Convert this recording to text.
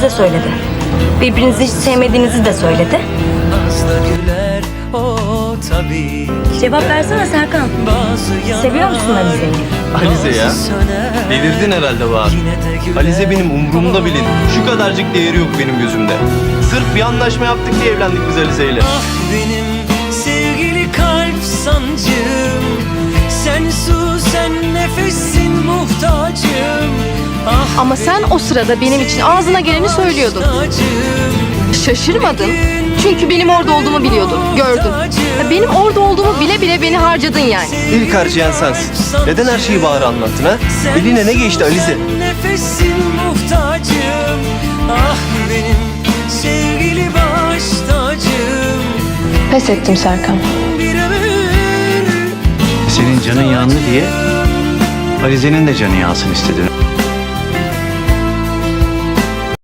size söyledi. Birbirinizi hiç sevmediğinizi de söyledi. Güler o tabii Cevap versene Serkan. Seviyor musun Alize'yi? Alize ya. Delirdin herhalde Bahar. De Alize benim umurumda bilin. Şu kadarcık değeri yok benim gözümde. Sırf bir anlaşma yaptık diye evlendik biz Alize'yle. Ah benim sevgili kalp sancım Sen su sen nefesin muhtacım Ah Ama sen o sırada benim için ağzına geleni söylüyordun. muhtacım. Şaşırmadın. Çünkü benim orada olduğumu biliyordun, gördün. Benim orada olduğumu bile bile beni harcadın yani. İlk harcayan sensin. Neden her şeyi Bahar'a anlattın ha? Eline ne geçti Alize? Nefesin muhtacım Ah benim sevgili baş tacım Pes ettim Serkan. Senin canın yandı diye Alize'nin de canı yansın istedim.